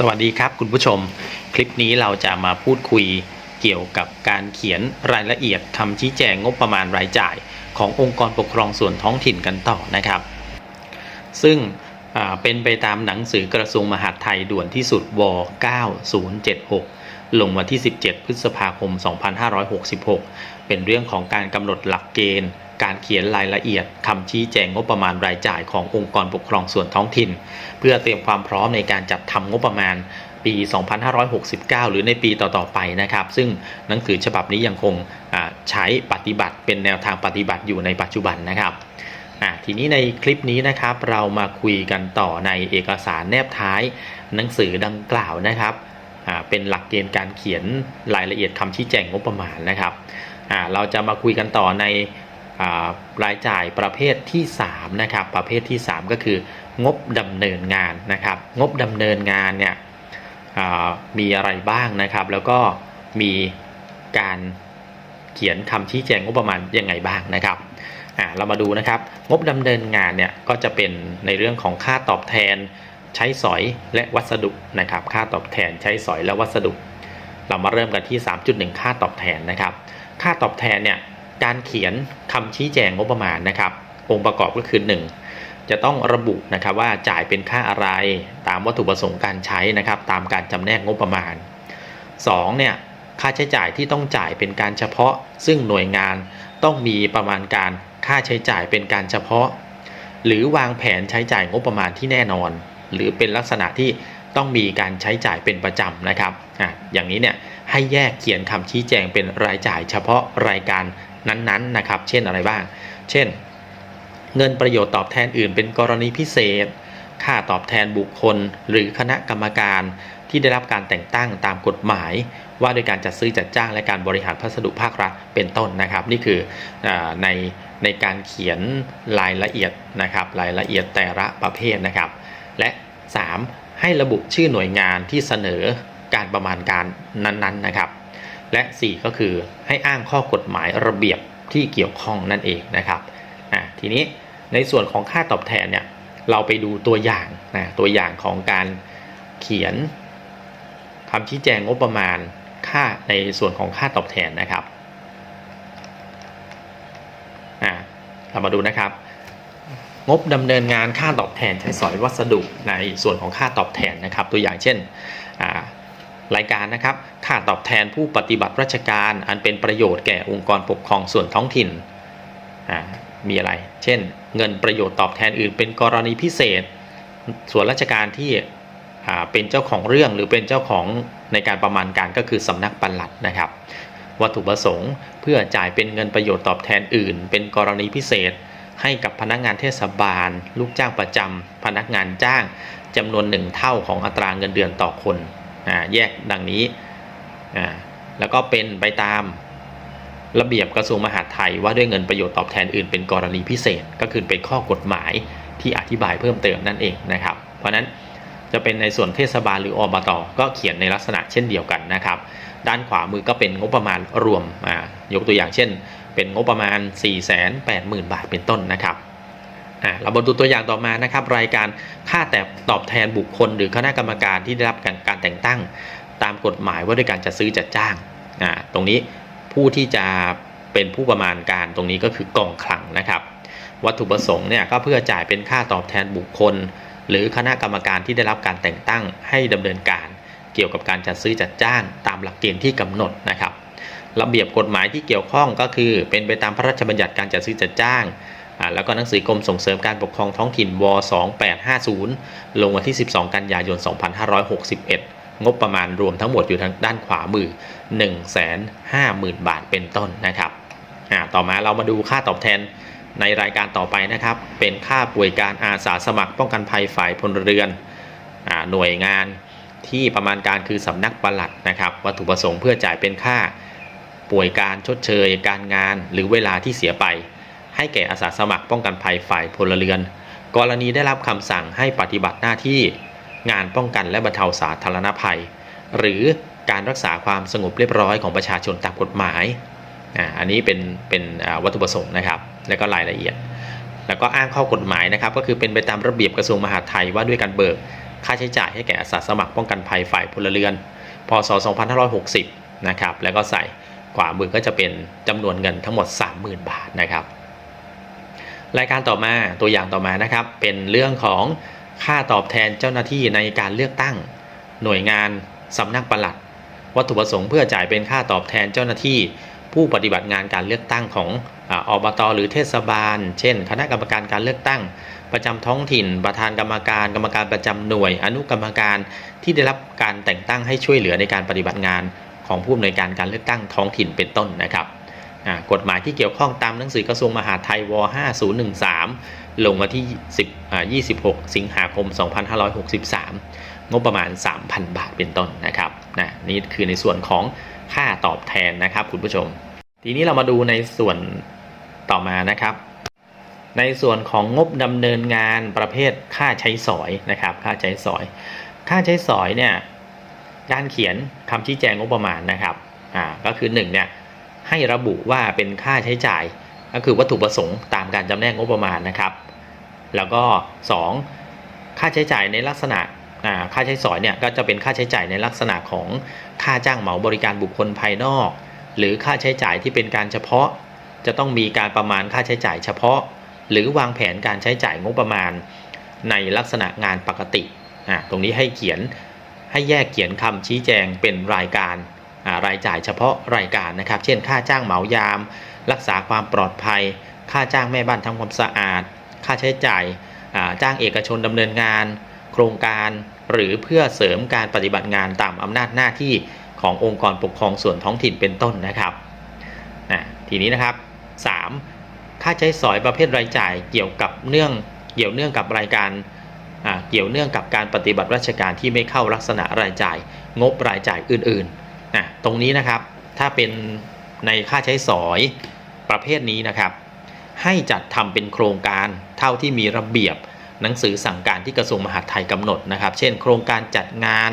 สวัสดีครับคุณผู้ชม คลิปนี้เราจะมาพูดคุยเกี่ยวกับการเขียนรายละเอียดคำชี้แจงงบประมาณรายจ่าย ขององค์กรปกครองส่วนท้องถิ่นกันต่อนะครับ ซึ่งเป็นไปตามหนังสือกระทรวงมหาดไทยด่วนที่สุดว9076 ลงวันที่ 17 พฤษภาคม 2566 เป็นเรื่องของการกำหนดหลักเกณฑ์ การเขียนรายละเอียดคำชี้แจงงบประมาณรายจ่ายขององค์กรปกครองส่วนท้องถิ่น เพื่อเตรียมความพร้อมในการจัดทำงบประมาณปี 2569 หรือในปีต่อ ๆ ไปนะครับ ซึ่งหนังสือฉบับนี้ยังคงใช้ปฏิบัติเป็นแนวทางปฏิบัติอยู่ในปัจจุบันนะครับทีนี้ในคลิปนี้นะครับ เรามาคุยกันต่อในเอกสารแนบท้ายหนังสือดังกล่าวนะครับเป็นหลักเกณฑ์การเขียนรายละเอียดคำชี้แจงงบประมาณนะครับเราจะมาคุยกันต่อใน รายจ่ายประเภทที่3นะครับประเภทที่ 3 ก็คืองบดำเนินงานนะครับ งบดำเนินงานเนี่ยมีอะไรบ้างนะครับ แล้วก็มีการเขียนคำชี้แจงงบประมาณยังไงบ้างนะครับอ่าเรามาดูนะครับ งบดำเนินงานเนี่ยก็จะเป็นในเรื่องของค่าตอบแทนใช้สอยและวัสดุนะครับ ค่าตอบแทนใช้สอยและวัสดุ เรามาเริ่มกันที่ 3.1 ค่าตอบแทนนะครับ ค่าตอบแทนเนี่ย การเขียนคำชี้แจงงบประมาณนะครับ องค์ประกอบก็คือ 1 จะต้องระบุนะครับว่าจ่ายเป็นค่าอะไรตามวัตถุประสงค์การใช้นะครับ ตามการจำแนกงบประมาณ 2. เนี่ยค่าใช้จ่ายที่ต้องจ่ายเป็นการเฉพาะ ซึ่งหน่วยงานต้องมีประมาณการค่าใช้จ่ายเป็นการเฉพาะ หรือวางแผนใช้จ่ายงบประมาณที่แน่นอน หรือเป็นลักษณะที่ต้องมีการใช้จ่ายเป็นประจำนะครับอะอย่างนี้เนี่ยให้แยกเขียนคำชี้แจงเป็นรายจ่ายเฉพาะรายการ นั้นๆนะครับ เช่นอะไรบ้าง เช่น เงินประโยชน์ตอบแทนอื่น เป็นกรณีพิเศษ ค่าตอบแทนบุคคล หรือคณะกรรมการที่ได้รับการแต่งตั้งตามกฎหมาย ว่าโดยการจัดซื้อจัดจ้างและการบริหารพัสดุภาครัฐเป็นต้นนะครับ นี่คืออในในการเขียนรายละเอียดนะครับ รายละเอียดแต่ละประเภทนะครับ และ 3. ให้ระบุชื่อหน่วยงานที่เสนอการประมาณการนั้นๆนะครับ และ 4 ก็คือให้อ้างข้อกฎหมายระเบียบที่เกี่ยวข้องนั่นเองนะครับอะทีนี้ในส่วนของค่าตอบแทนเนี่ยเราไปดูตัวอย่างนะตัวอย่างของการเขียนคำชี้แจงงบประมาณค่าในส่วนของค่าตอบแทนนะครับอะเรามาดูนะครับ งบดำเนินงานค่าตอบแทนใช้สอยวัสดุในส่วนของค่าตอบแทนนะครับ ตัวอย่างเช่นรายการนะครับ ค่าตอบแทนผู้ปฏิบัติราชการ อันเป็นประโยชน์แก่องค์กรปกครองส่วนท้องถิ่น มีอะไร เช่น เงินประโยชน์ตอบแทนอื่น เป็นกรณีพิเศษ ส่วนราชการที่เป็นเจ้าของเรื่องหรือเป็นเจ้าของในการประมาณการก็คือสำนักปลัดนะครับ วัตถุประสงค์เพื่อจ่ายเป็นเงินประโยชน์ตอบแทนอื่น เป็นกรณีพิเศษ ให้กับพนักงานเทศบาล ลูกจ้างประจำพนักงานจ้างจำนวนหนึ่งเท่าของอัตราเงินเดือนต่อคนอแยกดังนี้ อ่าแล้วก็เป็นไปตามระเบียบกระทรวงมหาดไทยว่าด้วยเงินประโยชน์ตอบแทนอื่นเป็นกรณีพิเศษ ก็คือเป็นข้อกฎหมายที่อธิบายเพิ่มเติมนั่นเองนะครับ เพราะนั้นจะเป็นในส่วนเทศบาลหรืออบตก็เขียนในลักษณะเช่นเดียวกันนะครับ ด้านขวามือก็เป็นงบประมาณรวมอ่ายกตัวอย่างเช่น เป็นงบประมาณ 4 8 0 0 0 0 บาทเป็นต้นนะครับอ่าเรามาดูตัวอย่างต่อมานะครับ รายการค่าแต่ตอบแทนบุคคล หรือคณะกรรมการที่ได้รับการการแต่งตั้ง ตามกฎหมายว่าด้วยการจัดซื้อจัดจ้างอ่าตรงนี้ผู้ที่จะเป็นผู้ประมาณการตรงนี้ก็คือกองคลังนะครับ วัตถุประสงค์เนี่ยก็เพื่อจ่ายเป็นค่าตอบแทนบุคคล หรือคณะกรรมการที่ได้รับการแต่งตั้งให้ดำเนินการ เกี่ยวกับการจัดซื้อจัดจ้างตามหลักเกณฑ์ที่กำหนดนะครับ ระเบียบกฎหมายที่เกี่ยวข้องก็คือ เป็นไปตามพระราชบัญญัติการจัดซื้อจัดจ้างแล้วก็หนังสือกรมส่งเสริมการปกครองท้องถิ่นว 2850 ลงวันที่ 12 กันยายน 2561 งบประมาณรวมทั้งหมดอยู่ทางด้านขวามือ 150,000 บาทเป็นต้นนะครับต่อมาเรามาดูค่าตอบแทนในรายการต่อไปนะครับ เป็นค่าป่วยการอาสาสมัครป้องกันภัยฝ่ายพลเรือนอหน่วยงานที่ประมาณการคือสำนักปลัดนะครับ วัตถุประสงค์เพื่อจ่ายเป็นค่าป่วยการชดเชย การงาน หรือเวลาที่เสียไป ให้แก่อาสาสมัครป้องกันภัยฝ่ายพลเรือน กรณีได้รับคำสั่งให้ปฏิบัติหน้าที่ งานป้องกันและบรรเทาสาธารณภัย หรือการรักษาความสงบเรียบร้อยของประชาชนตามกฎหมายอันนี้เป็นเป็นวัตถุประสงค์นะครับ แล้วก็รายละเอียด แล้วก็อ้างข้อกฎหมายนะครับ ก็คือเป็นไปตามระเบียบกระทรวงมหาดไทยว่าด้วยการเบิก ค่าใช้จ่ายให้แก่อาสาสมัครป้องกันภัยฝ่ายพลเรือน พศ 2560 นะครับ แล้วก็ใส่ขวามือก็จะเป็นจำนวนเงินทั้งหมด 30,000 บาทนะครับ รายการต่อมาตัวอย่างต่อมานะครับ เป็นเรื่องของ ค่าตอบแทนเจ้าหน้าที่ในการเลือกตั้ง หน่วยงานสำนักปลัด วัตถุประสงค์เพื่อจ่ายเป็นค่าตอบแทนเจ้าหน้าที่ ผู้ปฏิบัติงานการเลือกตั้งของอบตหรือเทศบาล เช่น คณะกรรมการการเลือกตั้ง ประจำท้องถิ่น ประธานกรรมการ กรรมการประจำหน่วย อนุกรรมการที่ได้รับการแต่งตั้งให้ช่วยเหลือในการปฏิบัติงานของผู้อำนวยการการเลือกตั้งท้องถิ่นเป็นต้นนะครับกฎหมายที่เกี่ยวข้องตามหนังสือกระทรวงมหาดไทยว 5013 ลงวันที่10อ่า26 สิงหาคม 2563 งบประมาณ 3,000 บาทเป็นต้นนะครับนะนี่คือในส่วนของค่าตอบแทนนะครับคุณผู้ชม ทีนี้เรามาดูในส่วนต่อมานะครับ ในส่วนของงบดำเนินงานประเภทค่าใช้สอยนะครับ ค่าใช้สอย ค่าใช้สอยเนี่ยการเขียนคำชี้แจงงบประมาณนะครับอ่าก็คือ1เนี่ยให้ระบุว่าเป็นค่าใช้จ่ายก็คือวัตถุประสงค์ตามการจำแนกงบประมาณนะครับ แล้วก็ 2 ค่าใช้จ่ายในลักษณะค่าใช้สอยเนี่ยก็จะเป็นค่าใช้จ่ายในลักษณะของค่าจ้างเหมาบริการบุคคลภายนอก หรือค่าใช้จ่ายที่เป็นการเฉพาะ จะต้องมีการประมาณค่าใช้จ่ายเฉพาะ หรือวางแผนการใช้จ่ายงบประมาณ ในลักษณะงานปกติตรงนี้ให้เขียนให้แยกเขียนคำชี้แจงเป็นรายการรายจ่ายเฉพาะรายการนะครับ เช่น ค่าจ้างเหมายาม รักษาความปลอดภัย ค่าจ้างแม่บ้านทำความสะอาด ค่าใช้จ่ายจ้างเอกชนดำเนินงาน โครงการ หรือเพื่อเสริมการปฏิบัติงานตามอำนาจหน้าที่ขององค์กรปกครองส่วนท้องถิ่นเป็นต้นนะครับอะทีนี้นะครับ 3. ค่าใช้สอยประเภทรายจ่ายเกี่ยวกับเนื่องเกี่ยวเนื่องกับรายการเกี่ยวเนื่องกับการปฏิบัติราชการที่ไม่เข้าลักษณะรายจ่าย งบรายจ่ายอื่นๆนะตรงนี้นะครับถ้าเป็นในค่าใช้สอยประเภทนี้นะครับ ให้จัดทำเป็นโครงการเท่าที่มีระเบียบหนังสือสั่งการที่กระทรวงมหาดไทยกำหนดนะครับ เช่น โครงการจัดงาน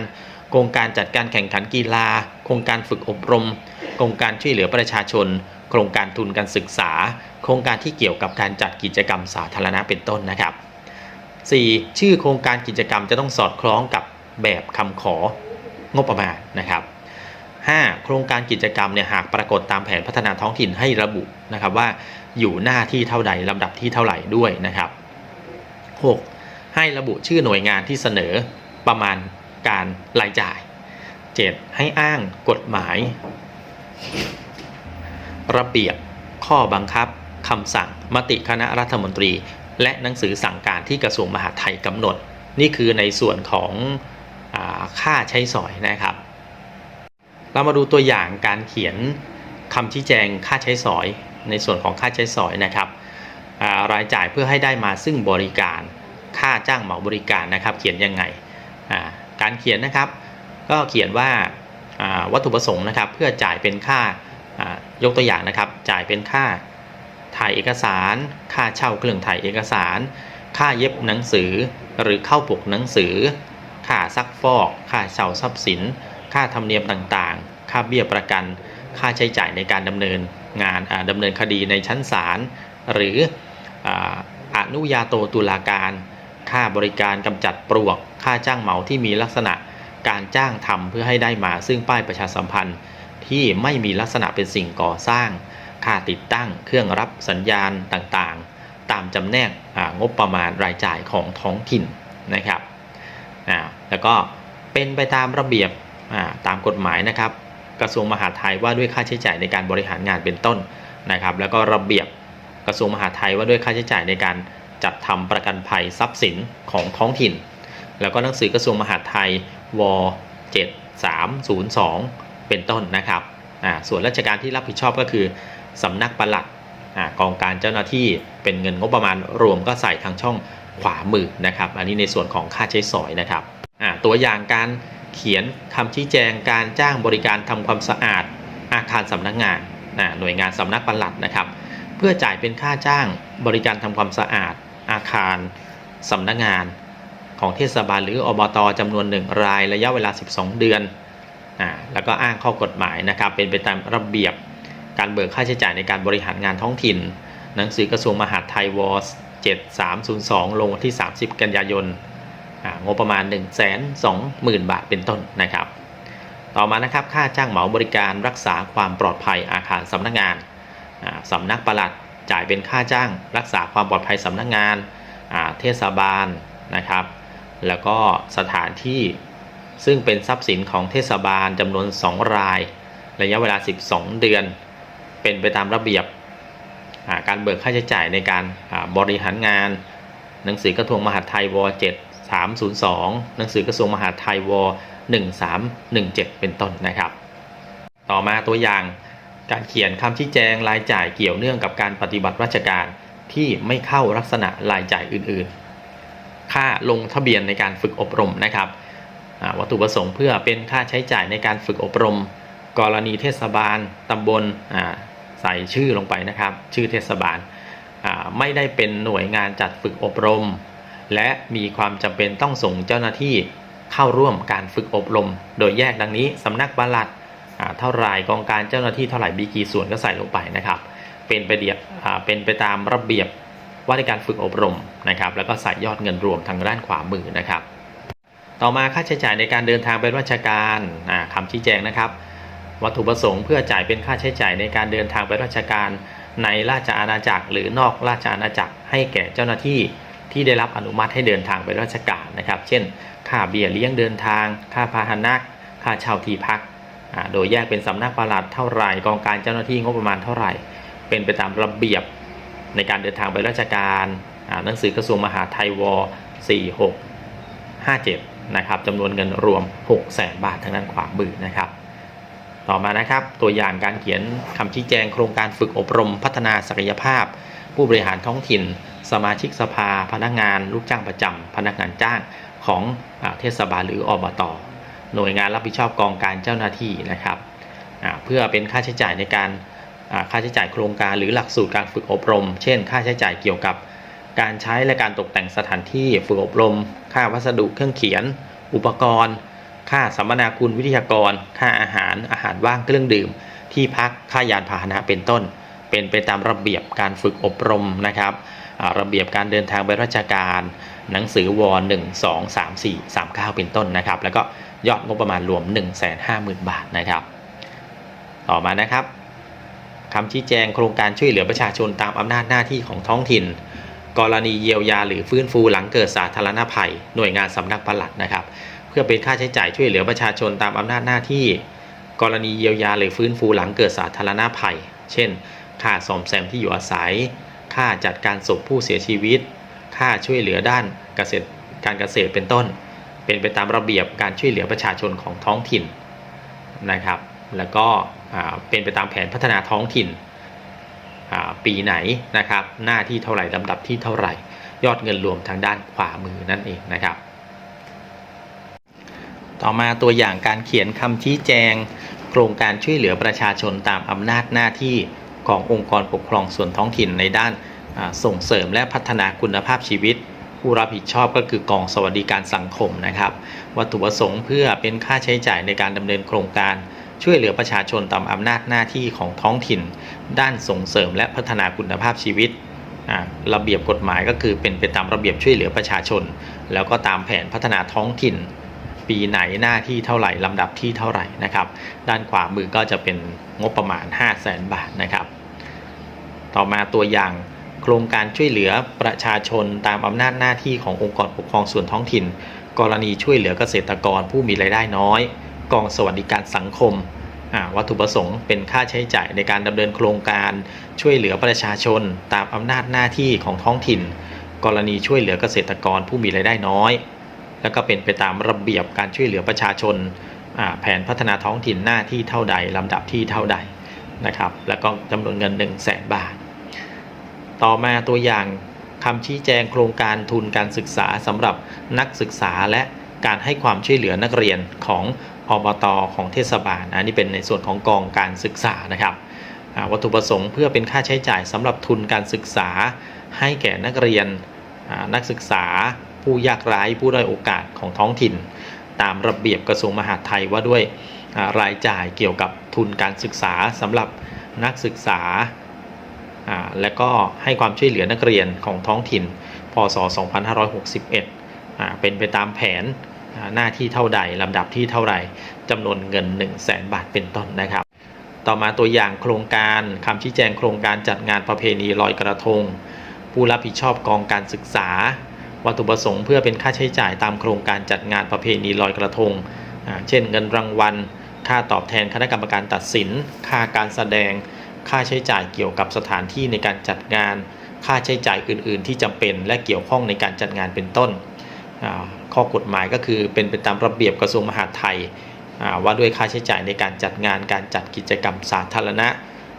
โครงการจัดการแข่งขันกีฬา โครงการฝึกอบรม โครงการช่วยเหลือประชาชน โครงการทุนการศึกษา โครงการที่เกี่ยวกับการจัดกิจกรรมสาธารณะเป็นต้นนะครับ 4. ชื่อโครงการกิจกรรมจะต้องสอดคล้องกับแบบคำของบประมาณนะครับ 5. โครงการกิจกรรมเนี่ยหากปรากฏตามแผนพัฒนาท้องถิ่นให้ระบุนะครับว่า อยู่หน้าที่เท่าใดลำดับที่เท่าไหร่ด้วยนะครับ 6. ให้ระบุชื่อหน่วยงานที่เสนอประมาณการรายจ่าย 7. ให้อ้างกฎหมาย ระเบียบข้อบังคับคำสั่งมติคณะรัฐมนตรี และหนังสือสั่งการที่กระทรวงมหาดไทยกำหนด นี่คือในส่วนของอค่าใช้สอยนะครับ เรามาดูตัวอย่างการเขียนคำชี้แจงค่าใช้สอย ในส่วนของค่าใช้สอยนะครับรายจ่ายเพื่อให้ได้มาซึ่งบริการค่าจ้างเหมาบริการนะครับ เขียนยังไงการเขียนนะครับ ก็เขียนว่าวัตถุประสงค์นะครับ เพื่อจ่ายเป็นค่าอ่ายกตัวอย่างนะครับ จ่ายเป็นค่าถ่ายเอกสาร ค่าเช่าเครื่องถ่ายเอกสาร ค่าเย็บหนังสือ หรือเข้าปกหนังสือ ค่าซักฟอก ค่าเช่าทรัพย์สิน ค่าธรรมเนียมต่างๆ ค่าเบี้ยประกัน ค่าใช้จ่ายในการดำเนิน งานอ่าดำเนินคดีในชั้นศาลหรืออนุญาโตตุลาการ ค่าบริการกำจัดปลวก ค่าจ้างเหมาที่มีลักษณะการจ้างทำเพื่อให้ได้มาซึ่งป้ายประชาสัมพันธ์ที่ไม่มีลักษณะเป็นสิ่งก่อสร้าง ค่าติดตั้งเครื่องรับสัญญาณต่างๆ ตามจำแนกงบประมาณรายจ่ายของท้องถิ่นนะครับแล้วก็เป็นไปตามระเบียบตามกฎหมายนะครับ กระทรวงมหาดไทยว่าด้วยค่าใช้จ่ายในการบริหารงานเป็นต้นนะครับ แล้วก็ระเบียบกระทรวงมหาดไทยว่าด้วยค่าใช้จ่ายในการจัดทำประกันภัยทรัพย์สินของท้องถิ่น แล้วก็หนังสือกระทรวงมหาดไทยว7302 เป็นต้นนะครับอ่าส่วนราชการที่รับผิดชอบก็คือสำนักปลัดอ่ากองการเจ้าหน้าที่เป็นเงินงบประมาณรวมก็ใส่ทางช่องขวามือนะครับ อันนี้ในส่วนของค่าใช้สอยนะครับอ่าตัวอย่างการ เขียนคำชี้แจงการจ้างบริการทำความสะอาดอาคารสำนักงานอ่าหน่วยงานสำนักปลัดนะครับ เพื่อจ่ายเป็นค่าจ้างบริการทำความสะอาดอาคารสำนักงานของเทศบาลหรืออบตจำนวนหนึ่งรายระยะเวลา 12 เดือนอ่าแล้วก็อ้างข้อกฎหมายนะครับ เป็นไปตามระเบียบการเบิกค่าใช้จ่ายในการบริหารงานท้องถิ่น หนังสือกระทรวงมหาดไทยวอ7302 ลงวันที่ 30 กันยายน งบประมาณ 1 2 0 0 0 0 บาทเป็นต้นนะครับ ต่อมานะครับค่าจ้างเหมาบริการรักษาความปลอดภัยอาคารสำนักงานสำนักปลัดจ่ายเป็นค่าจ้างรักษาความปลอดภัยสำนักงานาเทศบาลนะครับ แล้วก็สถานที่ซึ่งเป็นทรัพย์สินของเทศบาลจำนวน 2 ราย ระยะเวลา 12 เดือน เป็นไปตามระเบียบาการเบิกค่าใช้จ่ายในการาบริหารงาน หนังสือกระทรวงมหาดไทยว 302 หนังสือกระทรวงมหาดไทยว1317 เป็นต้นนะครับ ต่อมาตัวอย่างการเขียนคำชี้แจงรายจ่ายเกี่ยวเนื่องกับการปฏิบัติราชการที่ไม่เข้าลักษณะรายจ่ายอื่นๆ ค่าลงทะเบียนในการฝึกอบรมนะครับ วัตถุประสงค์เพื่อเป็นค่าใช้จ่ายในการฝึกอบรม กรณีเทศบาลตำบลใส่ชื่อลงไปนะครับ ชื่อเทศบาล ไม่ได้เป็นหน่วยงานจัดฝึกอบรม และมีความจำเป็นต้องส่งเจ้าหน้าที่เข้าร่วมการฝึกอบรม โดยแยกดังนี้สำนักปลัดเท่าไรกองการเจ้าหน้าที่เท่าไหร่มีกี่ส่วนก็ใส่ลงไปนะครับ เป็นไปเดียบเป็นไปตามระเบียบว่าด้วยการฝึกอบรมนะครับ แล้วก็ใส่ยอดเงินรวมทางด้านขวามือนะครับ ต่อมาค่าใช้จ่ายในการเดินทางไปราชการอ่าคำชี้แจงนะครับ วัตถุประสงค์เพื่อจ่ายเป็นค่าใช้จ่ายในการเดินทางไปราชการในราชอาณาจักร หรือนอกราชอาณาจักรให้แก่เจ้าหน้าที่ ที่ได้รับอนุมัติให้เดินทางไปราชการนะครับ เช่น ค่าเบี้ยเลี้ยงเดินทาง ค่าพาหนะ ค่าเช่าที่พักอ่าโดยแยกเป็นสำนักปลัดเท่าไหร่กองการเจ้าหน้าที่งบประมาณเท่าไหร่ เป็นไปตามระเบียบในการเดินทางไปราชการอ่าหนังสือกระทรวงมหาดไทยว4657นะครับจำนวนเงินรวม 6 0 0 0 0 0บาททางด้านขวามือนะครับ ต่อมานะครับตัวอย่างการเขียนคำชี้แจงโครงการฝึกอบรมพัฒนาศักยภาพ ผู้บริหารท้องถิ่น สมาชิกสภา พนักงาน ลูกจ้างประจำพนักงานจ้างของอเทศบาลหรืออบตหน่วยงานรับผิดชอบกองการเจ้าหน้าที่นะครับเพื่อเป็นค่าใช้จ่ายในการค่าใช้จ่ายโครงการหรือหลักสูตรการฝึกอบรม เช่น ค่าใช้จ่ายเกี่ยวกับ การใช้และการตกแต่งสถานที่ฝึกอบรม ค่าวัสดุเครื่องเขียน อุปกรณ์ ค่าสัมมนาคุณวิทยากร ค่าอาหารอาหารว่างเครื่องดื่ม ที่พักค่ายานพาหนะเป็นต้น เป็นไปตามระเบียบการฝึกอบรมนะครับระเบียบการเดินทางไปราชการหนังสือวอ1 2 3 4 3 9 เป็นต้นนะครับ แล้วก็ยอดงบประมาณรวม 150,000 บาทนะครับ ต่อมานะครับคำชี้แจงโครงการช่วยเหลือประชาชนตามอำนาจหน้าที่ของท้องถิ่น กรณีเยียวยาหรือฟื้นฟูหลังเกิดสาธารณภัย หน่วยงานสำนักปลัดนะครับ เพื่อเป็นค่าใช้จ่ายช่วยเหลือประชาชนตามอำนาจหน้าที่ กรณีเยียวยาหรือฟื้นฟูหลังเกิดสาธารณภัย เช่น ค่าซ่อมแซมที่อยู่อาศัย ค่าจัดการศพผู้เสียชีวิต ค่าช่วยเหลือด้านเกษตรการเกษตรเป็นต้น เป็นไปตามระเบียบการช่วยเหลือประชาชนของท้องถิ่นนะครับ แล้วก็เป็นไปตามแผนพัฒนาท้องถิ่นปีไหนนะครับ หน้าที่เท่าไหร่ลำดับที่เท่าไหร่ ยอดเงินรวมทางด้านขวามือนั่นเองนะครับ ต่อมาตัวอย่างการเขียนคำชี้แจง โครงการช่วยเหลือประชาชนตามอำนาจหน้าที่ ขององค์กรปกครองส่วนท้องถิ่นในด้านส่งเสริมและพัฒนาคุณภาพชีวิต ผู้รับผิดชอบก็คือกองสวัสดิการสังคมนะครับ วัตถุประสงค์เพื่อเป็นค่าใช้จ่ายในการดำเนินโครงการ ช่วยเหลือประชาชนตามอำนาจหน้าที่ของท้องถิ่น ด้านส่งเสริมและพัฒนาคุณภาพชีวิตระเบียบกฎหมายก็คือเป็นไปตามระเบียบช่วยเหลือประชาชน แล้วก็ตามแผนพัฒนาท้องถิ่น ปีไหนหน้าที่เท่าไหร่ลำดับที่เท่าไหร่นะครับ ด้านขวามือก็จะเป็นงบประมาณ 5 0 0แสนบาทนะครับ ต่อมาตัวอย่างโครงการช่วยเหลือประชาชนตามอำนาจหน้าที่ขององค์กรปกครองส่วนท้องถิ่น กรณีช่วยเหลือเกษตรกรผู้มีรายได้น้อย กองสวัสดิการสังคมวัตถุประสงค์เป็นค่าใช้จ่ายในการดำเนินโครงการช่วยเหลือประชาชนตามอำนาจหน้าที่ของท้องถิ่น กรณีช่วยเหลือเกษตรกรผู้มีรายได้น้อย แล้วก็เป็นไปตามระเบียบการช่วยเหลือประชาชนแผนพัฒนาท้องถิ่นหน้าที่เท่าใดลำดับที่เท่าใดนะครับ แล้วก็จำนวนเงิน 1 0 0 0 0แสนบาท ต่อมาตัวอย่างคำชี้แจงโครงการทุนการศึกษาสำหรับนักศึกษาและการให้ความช่วยเหลือนักเรียนของอบตของเทศบาลอันนี้เป็นในส่วนของกองการศึกษานะครับวัตถุประสงค์เพื่อเป็นค่าใช้จ่ายสำหรับทุนการศึกษาให้แก่นักเรียนนักศึกษา ผู้ยากไร้ผู้ด้อยโอกาสของท้องถิ่น ตามระเบียบกระทรวงมหาดไทยว่าด้วยรายจ่ายเกี่ยวกับทุนการศึกษาสำหรับนักศึกษา และก็ให้ความช่วยเหลือนักเรียนของท้องถิ่น พศ 2561 เป็นไปตามแผนหน้าที่เท่าใดลำดับที่เท่าไรจำนวนเงิน 1 0 0 0 0แบาทเป็นต้นนะครับ ต่อมาตัวอย่างโครงการคำชี้แจงโครงการจัดงานประเพณีลอยกระทง ผู้รับผิดชอบกองการศึกษา วัตถุประสงค์เพื่อเป็นค่าใช้จ่ายตามโครงการจัดงานประเพณีลอยกระทง เช่นเงินรางวัล ค่าตอบแทนคณะกรรมการตัดสิน ค่าการแสดง ค่าใช้จ่ายเกี่ยวกับสถานที่ในการจัดงาน ค่าใช้จ่ายอื่น ๆ ที่จำเป็นและเกี่ยวข้องในการจัดงานเป็นต้น ข้อกฎหมายก็คือเป็นไปตามระเบียบกระทรวงมหาดไทยว่าด้วยค่าใช้จ่ายในการจัดงานการจัดกิจกรรมสาธารณะ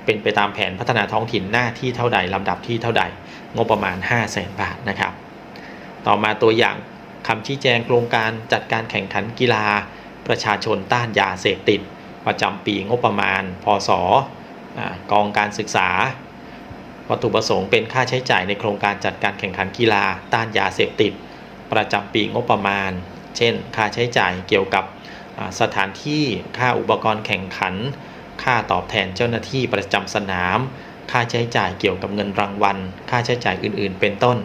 เป็นไปตามแผนพัฒนาท้องถิ่นหน้าที่เท่าใดลำดับที่เท่าใด งบประมาณ 5 0 0แสนบาทนะครับ ต่อมาตัวอย่างคำชี้แจงโครงการจัดการแข่งขันกีฬา ประชาชนต้านยาเสพติด ประจำปีงบประมาณ พศอากองการศึกษา วัตถุประสงค์เป็นค่าใช้จ่ายในโครงการจัดการแข่งขันกีฬาต้านยาเสพติด ประจำปีงบประมาณ เช่น ค่าใช้จ่ายเกี่ยวกับสถานที่ค่าอุปกรณ์แข่งขัน ค่าตอบแทนเจ้าหน้าที่ประจำสนาม ค่าใช้จ่ายเกี่ยวกับเงินรางวัล ค่าใช้จ่ายอื่น ๆ เป็นต้น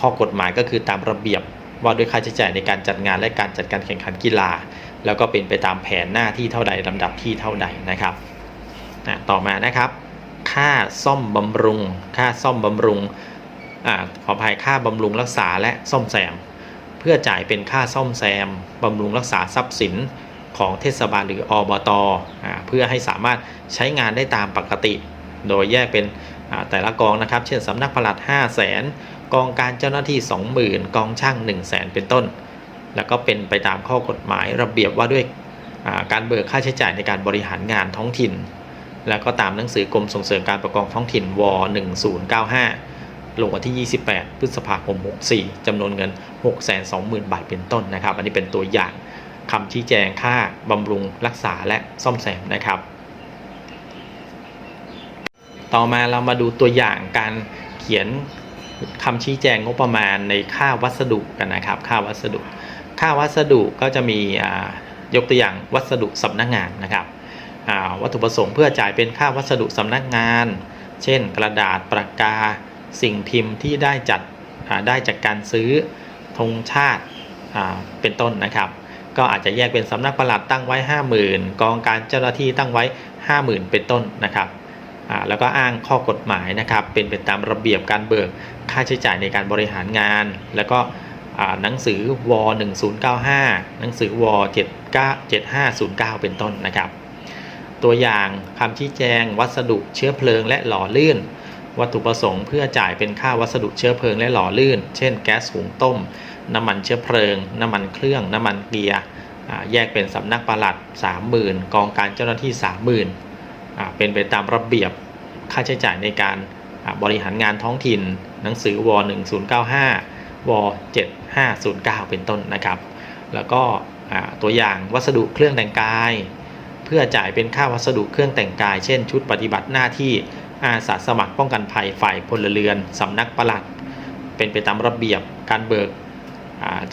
ข้อกฎหมายก็คือตามระเบียบว่าด้วยค่าใช้จ่ายในการจัดงานและการจัดการแข่งขันกีฬา แล้วก็เป็นไปตามแผนหน้าที่เท่าใดลำดับที่เท่าใดนะครับต่อมานะครับ ค่าซ่อมบำรุง ค่าซ่อมบำรุงอขออภัยค่าบำรุงรักษาและซ่อมแซม เพื่อจ่ายเป็นค่าซ่อมแซมบำรุงรักษาทรัพย์สินของเทศบาลหรืออบตอเพื่อให้สามารถใช้งานได้ตามปกติ โดยแยกเป็นแต่ละกองนะครับ เช่นสำนักปลัด 5 0 0แสน กองการเจ้าหน้าที่ 20,000 กองช่าง 1 0 0 0 0แสนเป็นต้น แล้วก็เป็นไปตามข้อกฎหมายระเบียบว่าด้วยการเบิกค่าใช้จ่ายในการบริหารงานท้องถิ่น แล้วก็ตามหนังสือกรมส่งเสริมการปกครองท้องถิ่นว1095 ลงวันที่ 28 พฤษภาคม 64จำนวนเงิน 620,000 บาทเป็นต้นนะครับ อันนี้เป็นตัวอย่างคำชี้แจงค่าบำรุงรักษาและซ่อมแซมนะครับ ต่อมาเรามาดูตัวอย่างการเขียน คำชี้แจงงบประมาณในค่าวัสดุกันนะครับ ค่าวัสดุ ค่าวัสดุก็จะมียกตัวอย่างวัสดุสำนักงานนะครับวัตถุประสงค์เพื่อจ่ายเป็นค่าวัสดุสำนักงาน เช่น กระดาษปากกา สิ่งพิมพ์ที่ได้จัดได้จากการซื้อธงชาติเป็นต้นนะครับ ก็อาจจะแยกเป็นสำนักปลัดตั้งไว้ 50,000 กองการเจ้าหน้าที่ตั้งไว้ 50,000 เป็นต้นนะครับ แล้วก็อ้างข้อกฎหมายนะครับเป็นไปตามระเบียบการเบิกค่าใช้จ่ายในการบริหารงาน แล้วก็หนังสือว1095 หนังสือว797509 เป็นต้นนะครับ ตัวอย่างคำชี้แจง วัสดุเชื้อเพลิงและหล่อลื่น วัตถุประสงค์เพื่อจ่ายเป็นค่าวัสดุเชื้อเพลิงและหล่อลื่น เช่น แก๊สหุงต้ม น้ำมันเชื้อเพลิง น้ำมันเครื่อง น้ำมันเกียร์แยกเป็นสำนักปลัด 30,000 กองการเจ้าหน้าที่ 30,000อ่า เป็นไปตามระเบียบค่าใช้จ่ายในการบริหารงานท้องถิ่น หนังสือว1095ว7509 เป็นต้นนะครับ แล้วก็ตัวอย่างวัสดุเครื่องแต่งกาย เพื่อจ่ายเป็นค่าวัสดุเครื่องแต่งกาย เช่น ชุดปฏิบัติหน้าที่อาสาสมัครป้องกันภัยฝ่ายพลเรือนสำนักปลัด เป็นไปตามระเบียบการเบิก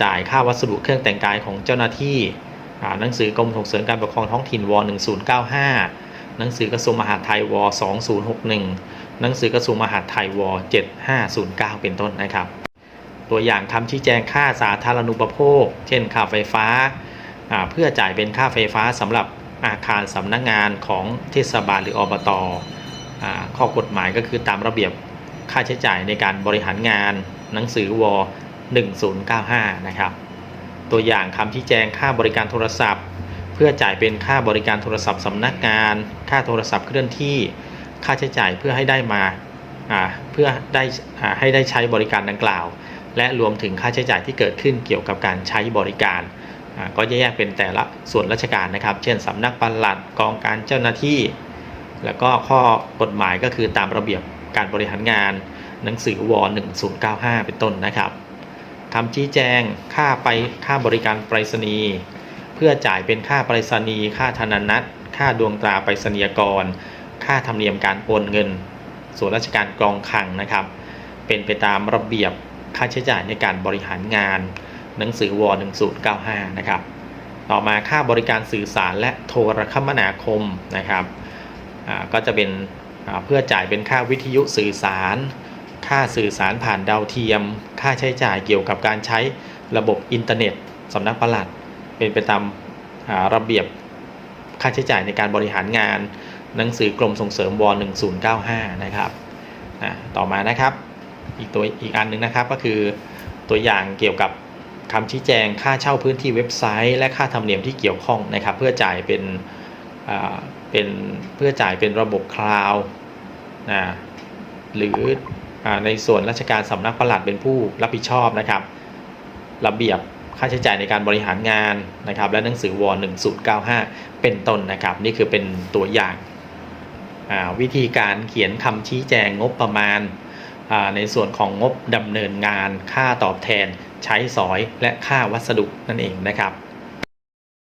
จ่ายค่าวัสดุเครื่องแต่งกายของเจ้าหน้าที่หนังสือกรมส่งเสริมการปกครองท้องถิ่นว1095 หนังสือกระทรวงมหาดไทยว2061 หนังสือกระทรวงมหาดไทยว7509 เป็นต้นนะครับ ตัวอย่างคำชี้แจงค่าสาธารณูปโภค เช่นค่าไฟฟ้า เพื่อจ่ายเป็นค่าไฟฟ้าสำหรับอาคารสำนักงานของเทศบาลหรืออบตอข้อกฎหมายก็คือตามระเบียบค่าใช้จ่ายในการบริหารงาน หนังสือว1095 นะครับ ตัวอย่างคำชี้แจงค่าบริการโทรศัพท์ พื่อจ่ายเป็นค่าบริการโทรศัพท์สำนักงาน ค่าโทรศัพท์เคลื่อนที่ ค่าใช้จ่ายเพื่อให้ได้มาอ่าเพื่อได้อ่าให้ได้ใช้บริการดังกล่าว และรวมถึงค่าใช้จ่ายที่เกิดขึ้นเกี่ยวกับการใช้บริการอ่าก็แยกเป็นแต่ละส่วนราชการนะครับ เช่นสำนักปลัดกองการเจ้าหน้าที่ แล้วก็ข้อกฎหมายก็คือตามระเบียบการบริหารงาน หนังสือว1095 เป็นต้นนะครับคำชี้แจงค่าไปค่าบริการไปรษณีย์ พื่อจ่ายเป็นค่าไปรษณีย์ค่าธนนัตค่าดวงตราไปรษณียกร ค่าธรรมเนียมการโอนเงิน ส่วนราชการกองคลังนะครับ เป็นไปตามระเบียบค่าใช้จ่ายในการบริหารงาน หนังสือว1095 นะครับ ต่อมาค่าบริการสื่อสารและโทรคมนาคมนะครับก็จะเป็นเพื่อจ่ายเป็นค่าวิทยุสื่อสาร ค่าสื่อสารผ่านดาวเทียม ค่าใช้จ่ายเกี่ยวกับการใช้ระบบอินเทอร์เน็ตสำนักปลัด เป็นไปตามระเบียบค่าใช้จ่ายในการบริหารงานหนังสือกรมส่งเสริมว1095 นะครับต่อมานะครับอีกตัวอีกอันหนึงนะครับก็คือตัวอย่างเกี่ยวกับคำชี้แจงค่าเช่าพื้นที่เว็บไซต์ และค่าธรรมเนียมที่เกี่ยวข้องนะครับ เพื่อจ่ายเป็นเป็นเพื่อจ่ายเป็นระบบคลาวด์หรืออในส่วนราชการสำนักปลัดเป็นผู้รับผิดชอบนะครับ ระเบียบ ค่าใช้จ่ายในการบริหารงานนะครับ และหนังสือวอ1095 เป็นต้นนะครับ นี่คือเป็นตัวอย่างาวิธีการเขียนคำชี้แจงงบประมาณาในส่วนของงบดำเนินงาน ค่าตอบแทน ใช้สอยและค่าวัสดุนั่นเองนะครับ